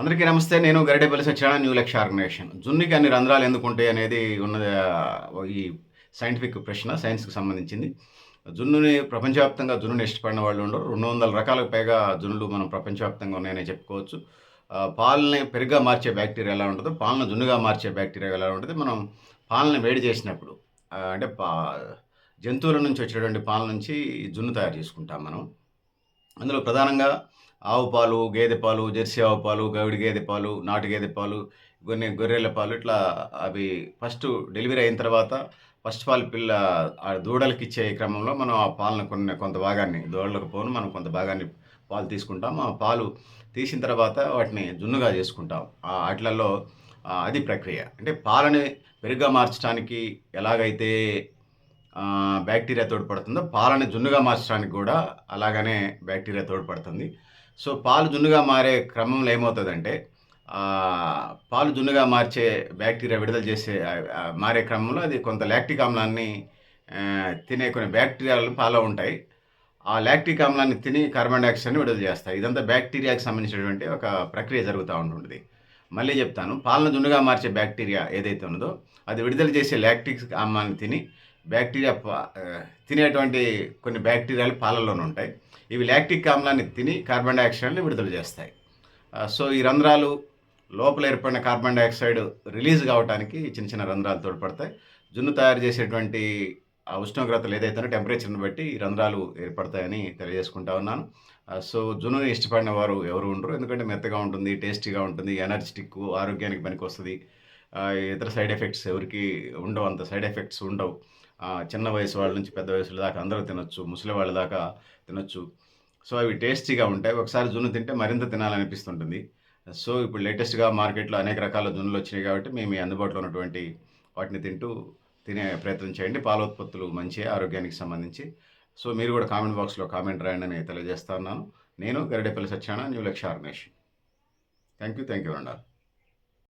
అందరికీ నమస్తే నేను గరిడేపల్లి సత్యనారాయణ న్యూ లక్ష్య ఆర్గనైజేషన్. జున్నుకి అన్ని రంధ్రాలు ఎందుకు ఉంటాయి అనేది ఉన్నది ఈ సైంటిఫిక్ ప్రశ్న సైన్స్కి సంబంధించింది. జున్నుని ప్రపంచవ్యాప్తంగా జున్నుని ఇష్టపడిన వాళ్ళు ఉండరు. రెండు వందల రకాలకు పైగా జున్నులు మనం ప్రపంచవ్యాప్తంగా ఉన్నాయని చెప్పుకోవచ్చు. పాలని పెరుగ్గా మార్చే బ్యాక్టీరియా ఎలా ఉంటుందో పాలను జున్నుగా మార్చే బ్యాక్టీరియా ఎలా ఉంటుంది మనం పాలని వేడి చేసినప్పుడు అంటే పా జంతువుల నుంచి వచ్చేటువంటి పాల నుంచి జున్ను తయారు చేసుకుంటాం మనం. అందులో ప్రధానంగా ఆవు పాలు గేదె పాలు జెర్సీ ఆవు పాలు గవిడి గేదె పాలు నాటు గేదె పాలు కొన్ని గొర్రెల పాలు ఇట్లా అవి ఫస్ట్ డెలివరీ అయిన తర్వాత ఫస్ట్ పాలు పిల్ల ఆ దూడలకి ఇచ్చే క్రమంలో మనం ఆ పాలను కొన్ని కొంత భాగాన్ని దూడలకు పోను మనం కొంత భాగాన్ని పాలు తీసుకుంటాం. ఆ పాలు తీసిన తర్వాత వాటిని జున్నుగా చేసుకుంటాం. ఆ వాటిలలో అది ప్రక్రియ. అంటే పాలని పెరుగ్గా మార్చడానికి ఎలాగైతే బ్యాక్టీరియా తోడ్పడుతుందో? పాలని జున్నుగా మార్చడానికి కూడా అలాగనే బ్యాక్టీరియా తోడ్పడుతుంది. సో పాలు జున్నుగా మారే క్రమంలో ఏమవుతుందంటే పాలు జున్నుగా మార్చే బ్యాక్టీరియా విడుదల చేసే మారే క్రమంలో అది కొంత లాక్టిక్ ఆమ్లాన్ని తినే కొన్ని బ్యాక్టీరియాలు పాలో ఉంటాయి. ఆ లాక్టిక్ ఆమ్లాన్ని తిని కార్బన్ డైఆక్సైడ్ని విడుదల చేస్తాయి. ఇదంతా బ్యాక్టీరియాకి సంబంధించినటువంటి ఒక ప్రక్రియ జరుగుతూ ఉంటుంది మళ్ళీ చెప్తాను. పాలను జున్నుగా మార్చే బ్యాక్టీరియా ఏదైతే ఉన్నదో అది విడుదల చేసే లాక్టిక్ ఆమ్లాన్ని తిని బ్యాక్టీరియా తినేటువంటి కొన్ని బ్యాక్టీరియాలు పాలల్లోనే ఉంటాయి. ఇవి లాక్టిక్ ఆమ్లాన్ని తిని కార్బన్ డైఆక్సైడ్ని విడుదల చేస్తాయి. సో ఈ రంధ్రాలు లోపల ఏర్పడిన కార్బన్ డైఆక్సైడ్ రిలీజ్ కావడానికి చిన్న చిన్న రంధ్రాలు తోడ్పడతాయి. జున్ను తయారు చేసేటువంటి ఆ ఉష్ణోగ్రతలు ఏదైతే టెంపరేచర్ని బట్టి ఈ రంధ్రాలు ఏర్పడతాయని తెలియజేసుకుంటా ఉన్నాను. సో జున్ను ఇష్టపడిన వారు ఎవరు ఉండరు. ఎందుకంటే మెత్తగా ఉంటుంది టేస్టీగా ఉంటుంది ఎనర్జెటిక్ ఆరోగ్యానికి పనికి వస్తుంది ఇతర సైడ్ ఎఫెక్ట్స్ ఎవరికి ఉండవు అంత సైడ్ ఎఫెక్ట్స్ ఉండవు. చిన్న వయసు వాళ్ళ నుంచి పెద్ద వయసుల దాకా అందరూ తినొచ్చు ముసలి వాళ్ళ దాకా తినొచ్చు. సో అవి టేస్టీగా ఉంటాయి. ఒకసారి జున్ను తింటే మరింత తినాలనిపిస్తుంటుంది. సో ఇప్పుడు లేటెస్ట్గా మార్కెట్లో అనేక రకాల జున్నులు వచ్చినాయి కాబట్టి మేము అందుబాటులో ఉన్నటువంటి వాటిని తింటూ తినే ప్రయత్నం చేయండి. పాల ఉత్పత్తులు మంచి ఆరోగ్యానికి సంబంధించి. సో మీరు కూడా కామెంట్ బాక్స్లో కామెంట్ రాయండి అని తెలియజేస్తా ఉన్నాను. నేను Garidepalli సత్యాన new Lakshya organisation. Thank you thank you అండి